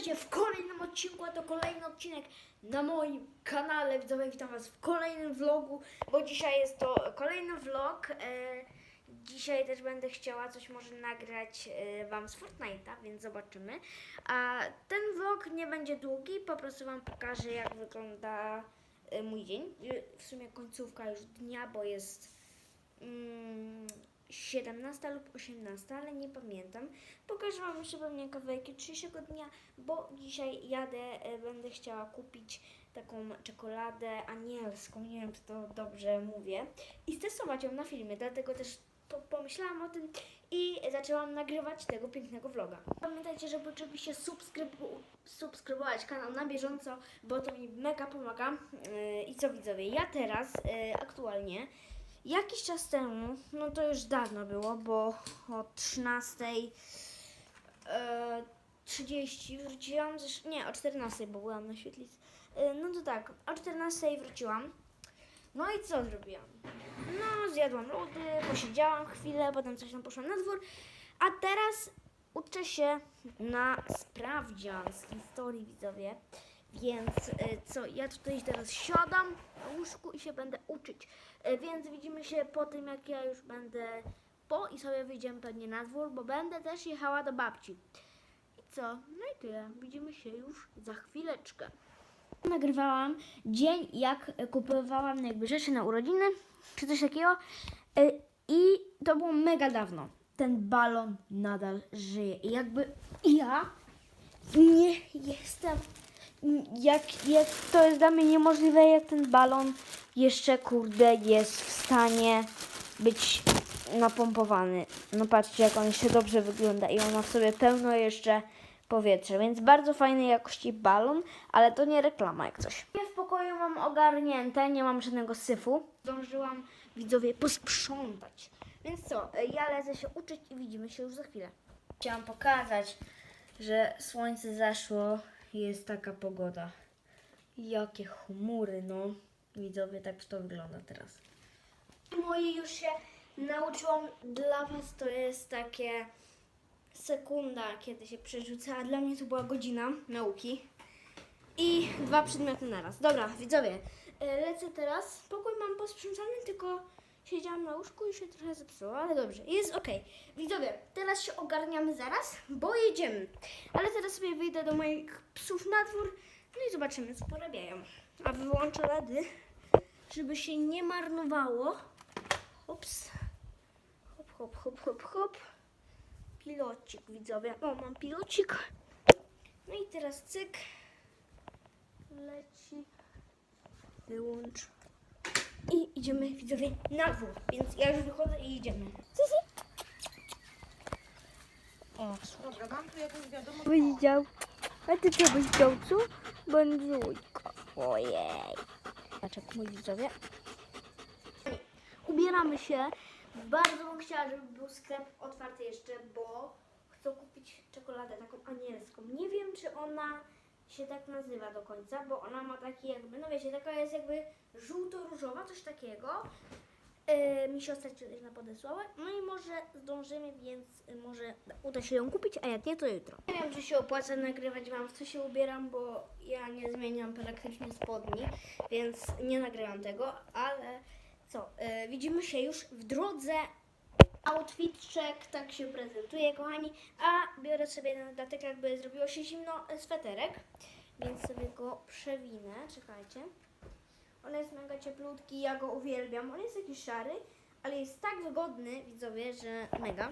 Witajcie w kolejnym odcinku, a to kolejny odcinek na moim kanale. Widzowie, witam Was w kolejnym vlogu, bo dzisiaj jest to kolejny vlog. E, dzisiaj też będę chciała coś może nagrać e, Wam z Fortnite'a, więc zobaczymy. A ten vlog nie będzie długi, po prostu Wam pokażę jak wygląda e, mój dzień. W sumie końcówka już dnia, bo jest mm, 17 lub 18, ale nie pamiętam. Pokażę Wam jeszcze pewnie kawałek dzisiejszego dnia, bo dzisiaj jadę, e, będę chciała kupić taką czekoladę anielską, nie wiem czy to dobrze mówię, i stestować ją na filmie, dlatego też po, pomyślałam o tym i zaczęłam nagrywać tego pięknego vloga. Pamiętajcie, żeby oczywiście subskrybu- subskrybować kanał na bieżąco, bo to mi mega pomaga. Yy, I co widzowie, ja teraz yy, aktualnie Jakiś czas temu, no to już dawno było, bo o 13 e, 30 wróciłam, zresz- nie, o 14, bo byłam na świetlicy. E, no to tak, o 14 wróciłam. No i co zrobiłam? No, zjadłam lody, posiedziałam chwilę, potem coś tam poszłam na dwór, a teraz uczę się na sprawdzian z historii, widzowie. Więc e, co, ja tutaj teraz siadam na łóżku i się będę uczyć. E, Więc widzimy się po tym, jak ja już będę po i sobie wyjdziemy pewnie na dwór, bo będę też jechała do babci. I co? No i tyle. Widzimy się już za chwileczkę. Nagrywałam dzień, jak kupowałam jakby rzeczy na urodziny, czy coś takiego. E, I to było mega dawno. Ten balon nadal żyje. I jakby ja nie jestem. Jak, jak to jest dla mnie niemożliwe, jak ten balon jeszcze kurde jest w stanie być napompowany. No patrzcie, jak on jeszcze dobrze wygląda i on ma w sobie pełno jeszcze powietrza, więc bardzo fajnej jakości balon, ale to nie reklama jak coś. Ja w pokoju mam ogarnięte, nie mam żadnego syfu. Zdążyłam widzowie posprzątać. Więc co, ja lecę się uczyć i widzimy się już za chwilę. Chciałam pokazać, że słońce zaszło jest taka pogoda. Jakie chmury, no. Widzowie, tak to wygląda teraz. Moje już się nauczyłam. Dla Was to jest takie sekunda, kiedy się przerzuca, a dla mnie to była godzina nauki. I dwa przedmioty naraz. Dobra, widzowie, e, lecę teraz. Pokój mam posprzątany, tylko siedziałam na łóżku i się trochę zepsuło, ale dobrze, jest ok. Widzowie, teraz się ogarniamy zaraz, bo jedziemy. Ale teraz sobie wyjdę do moich psów na dwór, no i zobaczymy, co porabiają. A wyłączę LEDy, żeby się nie marnowało. Hops. Hop, hop, hop, hop, hop. Pilocik, widzowie. O, mam pilocik. No i teraz cyk. Leci. Wyłącz. I idziemy, widzowie, na dwór. Więc ja już wychodzę i idziemy. O, Dobra, mam tu jakąś wiadomość. Powiedział. A ty co byś chciał, co? Bądźujko. Ojej. Paczek mój widzowie. Ubieramy się. Bardzo bym chciała, żeby był sklep otwarty jeszcze, bo chcę kupić czekoladę taką anielską. Nie wiem, czy ona się tak nazywa do końca, bo ona ma taki jakby, no wiecie, taka jest jakby żółto-różowa, coś takiego. Yy, mi siostra na podesłała. No i może zdążymy, więc może uda się ją kupić, a jak nie, to jutro. Nie wiem, czy się opłaca nagrywać Wam, w co się ubieram, bo ja nie zmieniam praktycznie spodni, więc nie nagrywam tego, ale co, yy, widzimy się już w drodze. Outfitczek tak się prezentuje, kochani, a biorę sobie na dodatek, jakby zrobiło się zimno, e, sweterek, więc sobie go przewinę, czekajcie. On jest mega cieplutki, ja go uwielbiam. On jest jakiś szary, ale jest tak wygodny, widzowie, że mega.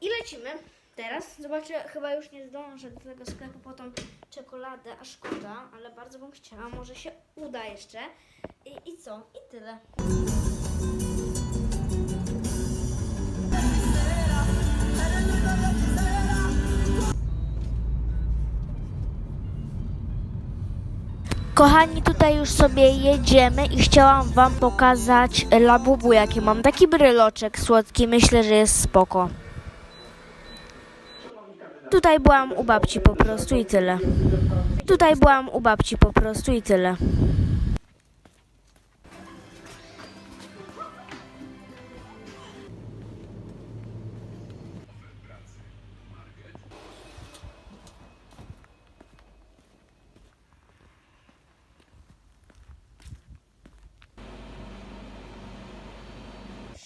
I lecimy teraz. Zobaczę, chyba już nie zdążę do tego sklepu po tą czekoladę, a szkoda, ale bardzo bym chciała. Może się uda jeszcze. I, i co? I tyle. Kochani, tutaj już sobie jedziemy i chciałam Wam pokazać labubu, jaki mam. Taki bryloczek słodki, myślę, że jest spoko. Tutaj byłam u babci po prostu i tyle. Tutaj byłam u babci po prostu i tyle.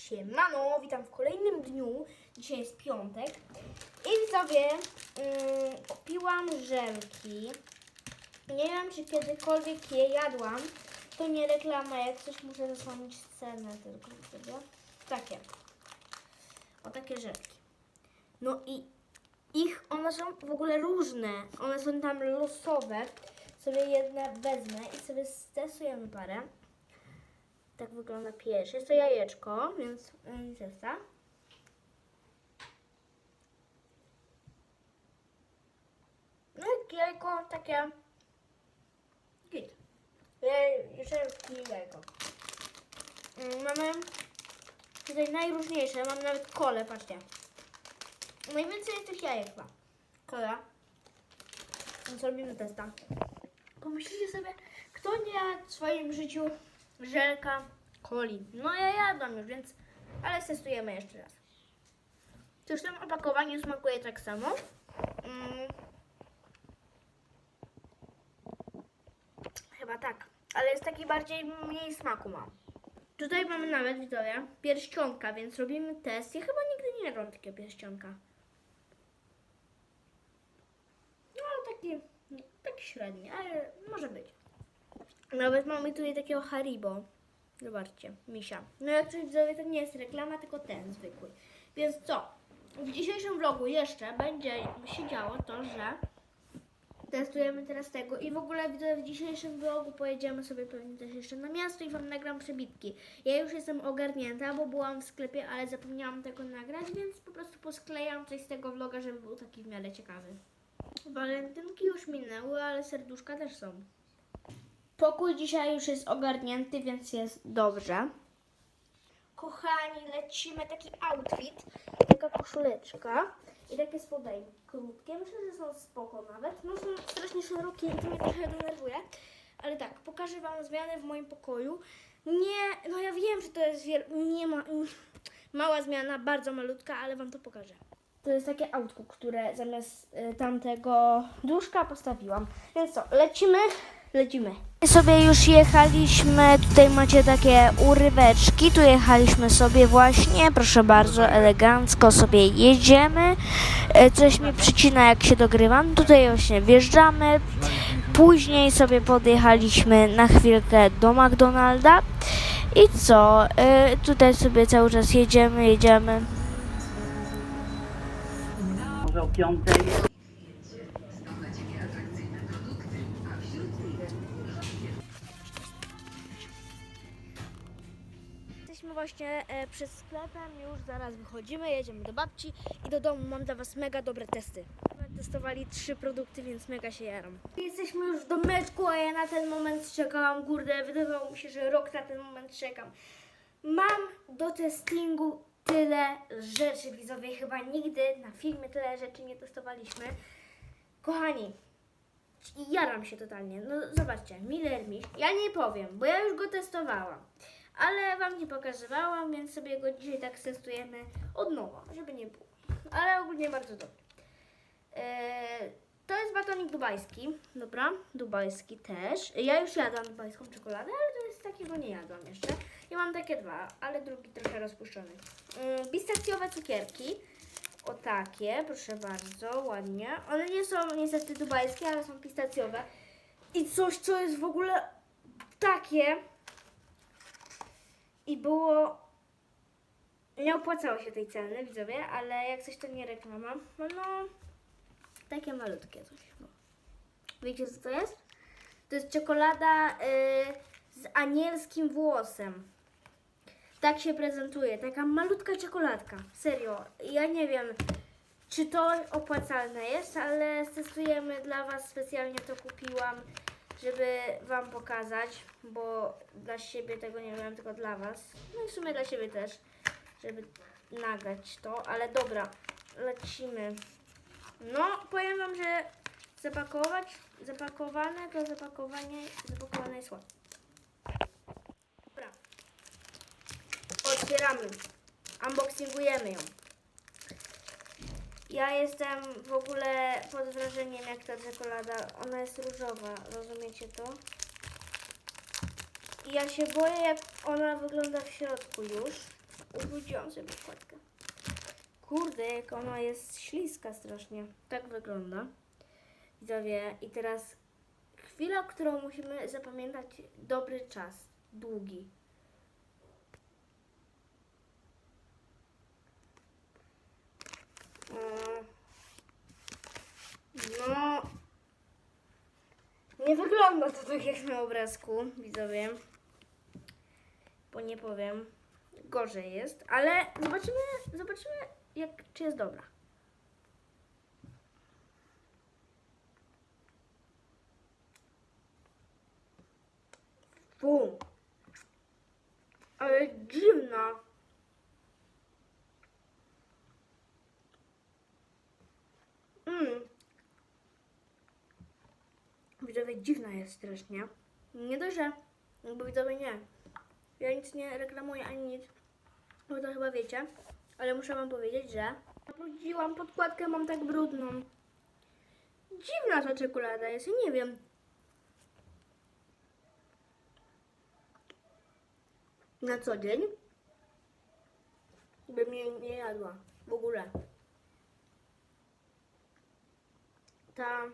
Siemano, witam w kolejnym dniu. Dzisiaj jest piątek. I widzowie, mm, kupiłam żelki. Nie wiem, czy kiedykolwiek je jadłam. To nie reklama, jak coś muszę zasłonić cenę tylko sobie. Takie. O takie żelki. No i ich, one są w ogóle różne. One są tam losowe. Sobie jedne wezmę i sobie stesujemy parę. Tak wygląda pierwszy. Jest to jajeczko, więc mm, testa. No i jajko takie... Git. Jeszcze jajko. Mm, Mamy tutaj najróżniejsze. Mamy nawet kole, patrzcie. Najwięcej tych jajek chyba. Kola. Więc robimy testa. Pomyślcie sobie, kto nie w swoim życiu żelka coli. No ja jadłam już, więc... Ale testujemy jeszcze raz. Zresztą opakowanie smakuje tak samo. Mm. Chyba tak. Ale jest taki bardziej mniej smaku ma. Tutaj mamy nawet, widzowie, pierścionka, więc robimy test. Ja chyba nigdy nie jadłam takiego pierścionka. No taki, taki średni, ale może być. Nawet mamy tutaj takiego Haribo. Zobaczcie, misia. No jak coś widzowie, to nie jest reklama, tylko ten zwykły. Więc co? W dzisiejszym vlogu jeszcze będzie się działo to, że testujemy teraz tego i w ogóle widzowie w dzisiejszym vlogu pojedziemy sobie pewnie też jeszcze na miasto i wam nagram przebitki. Ja już jestem ogarnięta, bo byłam w sklepie, ale zapomniałam tego nagrać, więc po prostu posklejam coś z tego vloga, żeby był taki w miarę ciekawy. Walentynki już minęły, ale serduszka też są. Pokój dzisiaj już jest ogarnięty, więc jest dobrze. Kochani, lecimy taki outfit, taka koszuleczka i takie spodejki krótkie. Myślę, że są spoko nawet. No są strasznie szerokie i to mnie trochę denerwuje. Ale tak, pokażę Wam zmiany w moim pokoju. Nie, no ja wiem, że to jest wiel... nie ma... mała zmiana, bardzo malutka, ale Wam to pokażę. To jest takie autko, które zamiast y, tamtego duszka postawiłam. Więc co, lecimy? Lecimy. Sobie już jechaliśmy, tutaj macie takie uryweczki, tu jechaliśmy sobie właśnie, proszę bardzo, elegancko sobie jedziemy. E, Coś mi przycina jak się dogrywam, tutaj właśnie wjeżdżamy. Później sobie podjechaliśmy na chwilkę do McDonalda. I co, e, tutaj sobie cały czas jedziemy, jedziemy. Może o piątej. Właśnie e, przed sklepem, już zaraz wychodzimy, jedziemy do babci i do domu mam dla Was mega dobre testy. Testowali trzy produkty, więc mega się jaram. Jesteśmy już w domeczku, a ja na ten moment czekałam, kurde, wydawało mi się, że rok na ten moment czekam. Mam do testingu tyle rzeczy, widzowie, chyba nigdy na filmie tyle rzeczy nie testowaliśmy. Kochani, jaram się totalnie. No zobaczcie, Miller Miś. Ja nie powiem, bo ja już go testowałam. Ale wam nie pokazywałam, więc sobie go dzisiaj tak testujemy od nowa, żeby nie było. Ale ogólnie bardzo dobry. Eee, to jest batonik dubajski, dobra? Dubajski też. Ja już jadłam dubajską czekoladę, ale to jest takiego nie jadłam jeszcze. I mam takie dwa, ale drugi trochę rozpuszczony. Ym, pistacjowe cukierki. O takie, proszę bardzo, ładnie. One nie są niestety dubajskie, ale są pistacjowe. I coś, co jest w ogóle takie. I było. Nie opłacało się tej ceny, widzowie, ale jak coś to nie reklama. No, no takie malutkie coś. No. Wiecie co to jest? To jest czekolada y, z anielskim włosem. Tak się prezentuje, taka malutka czekoladka. Serio, ja nie wiem, czy to opłacalne jest, ale testujemy dla Was specjalnie to kupiłam, żeby Wam pokazać, bo dla siebie tego nie miałam, tylko dla Was. No i w sumie dla siebie też, żeby nagrać to, ale dobra, lecimy. No, powiem Wam, że zapakować, zapakowane to zapakowanie, zapakowane jest ładnie. Dobra. Otwieramy. Unboxingujemy ją. Ja jestem w ogóle pod wrażeniem jak ta czekolada. Ona jest różowa, rozumiecie to? I ja się boję jak ona wygląda w środku już. Ubrudziłam sobie podkładkę. Kurde, jak ona jest śliska strasznie. Tak wygląda. Widzowie, i teraz chwila, którą musimy zapamiętać dobry czas. Długi. Mm. No. Nie wygląda to tak jak na obrazku, widzowie. Bo nie powiem. Gorzej jest, ale zobaczymy, zobaczymy jak, czy jest dobra. Fu. Ale dziwna. Mm. Dziwna jest strasznie. Nie dość, że jakby widzowie nie. Ja nic nie reklamuję ani nic, bo to chyba wiecie, ale muszę wam powiedzieć, że zabrudziłam podkładkę, mam tak brudną. Dziwna ta czekolada jest, nie wiem. Na co dzień bym jej nie jadła w ogóle. Ta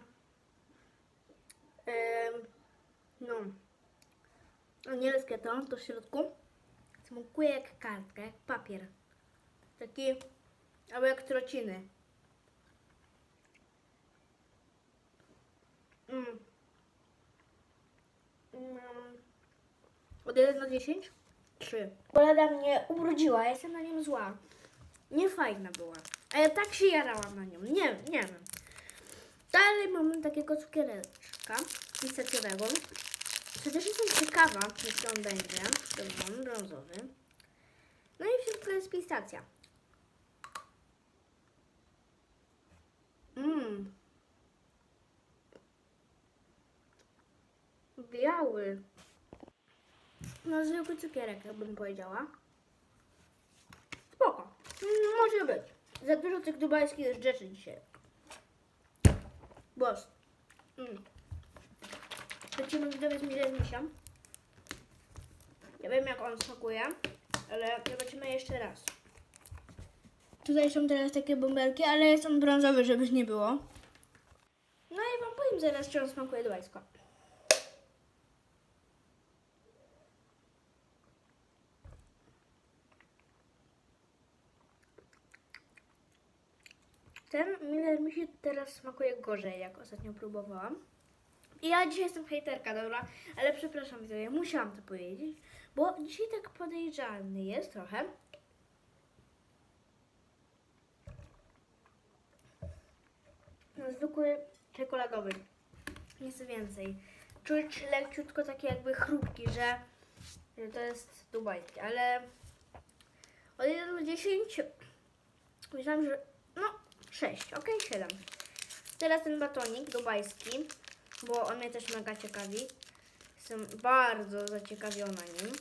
no anielskie to, to w środku smakuje jak kartka, jak papier. Taki, albo jak trociny. Mm. Mm. Od 1 do 10? 3. Koleda mnie ubrudziła, ja jestem na nią zła. Niefajna była. A ja tak się jarałam na nią. Nie, nie wiem. Dalej mamy takiego cukiereczka pistacjowego. Chociaż jestem ciekawa, jaki on będzie. To mam brązowy. No i w środku jest pistacja. Mmm. Biały. No zwykły cukierek, jakbym powiedziała. Spoko. Mm, może być. Za dużo tych dubajskich rzeczy dzisiaj. Boss. Mm. Lecimy z Milenisią. Ja wiem jak on smakuje, ale zobaczymy jeszcze raz. Tutaj są teraz takie bąbelki, ale jest on brązowy, żeby nie było. No i wam powiem zaraz, czy on smakuje dubajsko. Ten Miller mi się teraz smakuje gorzej, jak ostatnio próbowałam. Ja dzisiaj jestem hejterka, dobra? Ale przepraszam, widzowie, musiałam to powiedzieć, bo dzisiaj tak podejrzany jest trochę. No, zwykły czekoladowy. Nic więcej. Czuć leciutko takie jakby chrupki, że, że to jest dubajski, ale od 1 do 10 myślałam, że no 6, ok, 7. Teraz ten batonik dubajski, bo on mnie też mega ciekawi. Jestem bardzo zaciekawiona nim.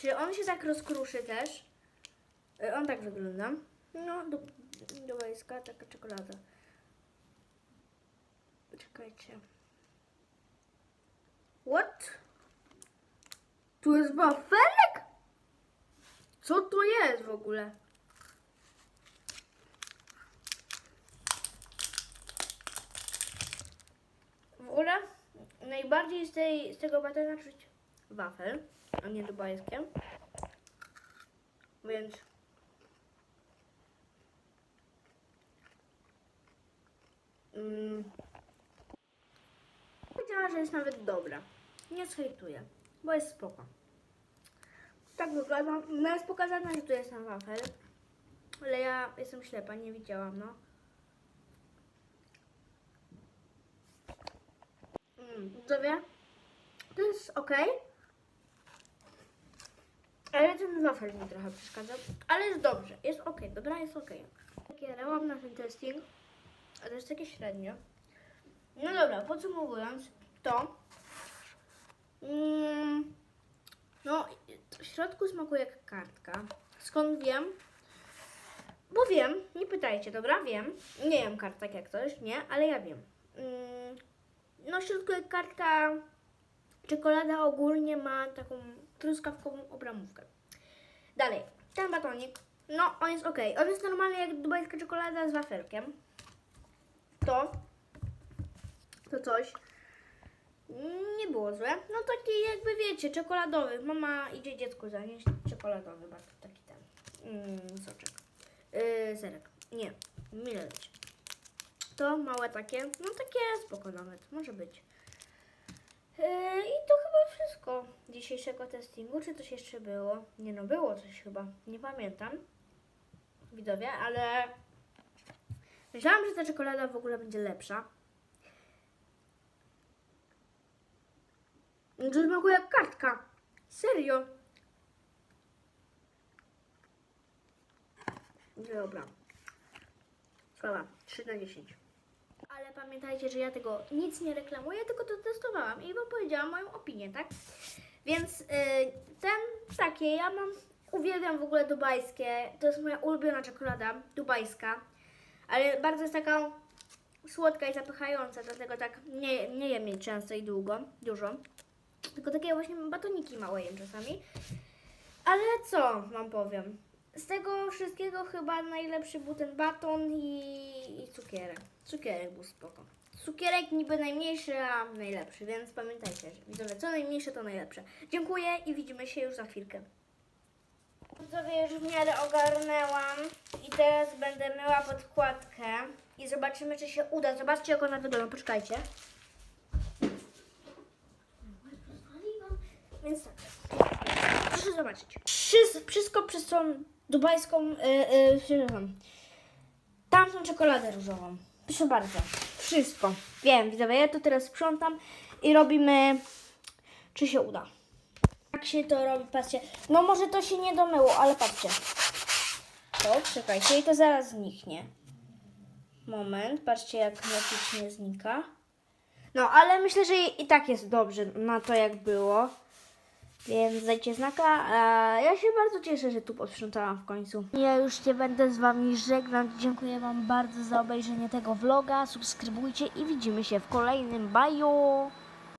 Czy on się tak rozkruszy też? E, On tak wygląda. No, du dubajska taka czekolada. Czekajcie. What? Tu jest wafelek? Co to jest w ogóle? Ogóle najbardziej z, tej, z tego batona czuć wafel, a nie dubajskie. Więc mm, powiedziała, że jest nawet dobra. Nie zhejtuję, bo jest spoko. Tak wygląda. No jest pokazane, że tu jest ten wafel. Ale ja jestem ślepa, nie widziałam, no. Widzowie, to jest ok. Ale ten wafel mi trochę przeszkadza. Ale jest dobrze, jest ok, dobra, jest ok. Kierałam na ten testing, a to jest takie średnio. No dobra, podsumowując, to mm, no, w środku smakuje jak kartka. Skąd wiem? Bo wiem, nie pytajcie, dobra? Wiem. Nie wiem kartek jak coś, nie, ale ja wiem. Mm, no, w środku jak kartka czekolada ogólnie ma taką truskawkową obramówkę. Dalej. ten batonik, no on jest ok. On jest normalnie jak dubajska czekolada z wafelkiem. To, to coś nie było złe. No taki jakby wiecie, czekoladowy. Mama idzie dziecku zanieść czekoladowy, bardzo taki ten mm, soczek. Yy, serek. Nie, mileć. To małe takie, no takie spoko nawet, może być. Yy, I to chyba wszystko dzisiejszego testingu. Czy coś jeszcze było? Nie no, było coś chyba. Nie pamiętam. Widzowie, ale myślałam, że ta czekolada w ogóle będzie lepsza. To smakuje jak kartka. Serio. Dobra. Słaba. 3 na 10. Ale pamiętajcie, że ja tego nic nie reklamuję, tylko to testowałam i wam powiedziałam moją opinię, tak? Więc y, ten takie, ja mam, uwielbiam w ogóle dubajskie, to jest moja ulubiona czekolada, dubajska, ale bardzo jest taka słodka i zapychająca, dlatego tak nie, nie jem jej często i długo, dużo. Tylko takie właśnie batoniki małe jem czasami. Ale co wam powiem? Z tego wszystkiego chyba najlepszy był ten baton i, i cukierek. Cukierek był spoko. Cukierek niby najmniejszy, a najlepszy, więc pamiętajcie, że widzowie, co najmniejsze to najlepsze. Dziękuję i widzimy się już za chwilkę. Widzowie, już w miarę ogarnęłam i teraz będę myła podkładkę i zobaczymy, czy się uda. Zobaczcie, jak ona wygląda. Poczekajcie. Więc tak. Proszę zobaczyć. Wszy- Wszystko przez tą dubajską, yy, yy, przepraszam, tamtą czekoladę różową. Proszę bardzo. Wszystko. Wiem, widzowie, ja to teraz sprzątam i robimy, czy się uda. Jak się to robi, patrzcie. No może to się nie domyło, ale patrzcie. To, czekajcie, i to zaraz zniknie. Moment, patrzcie jak magicznie znika. No, ale myślę, że i tak jest dobrze na to, jak było. Więc dajcie znaka. A ja się bardzo cieszę, że tu posprzątałam w końcu. Ja już się będę z Wami żegnać. Dziękuję Wam bardzo za obejrzenie tego vloga. Subskrybujcie i widzimy się w kolejnym baju.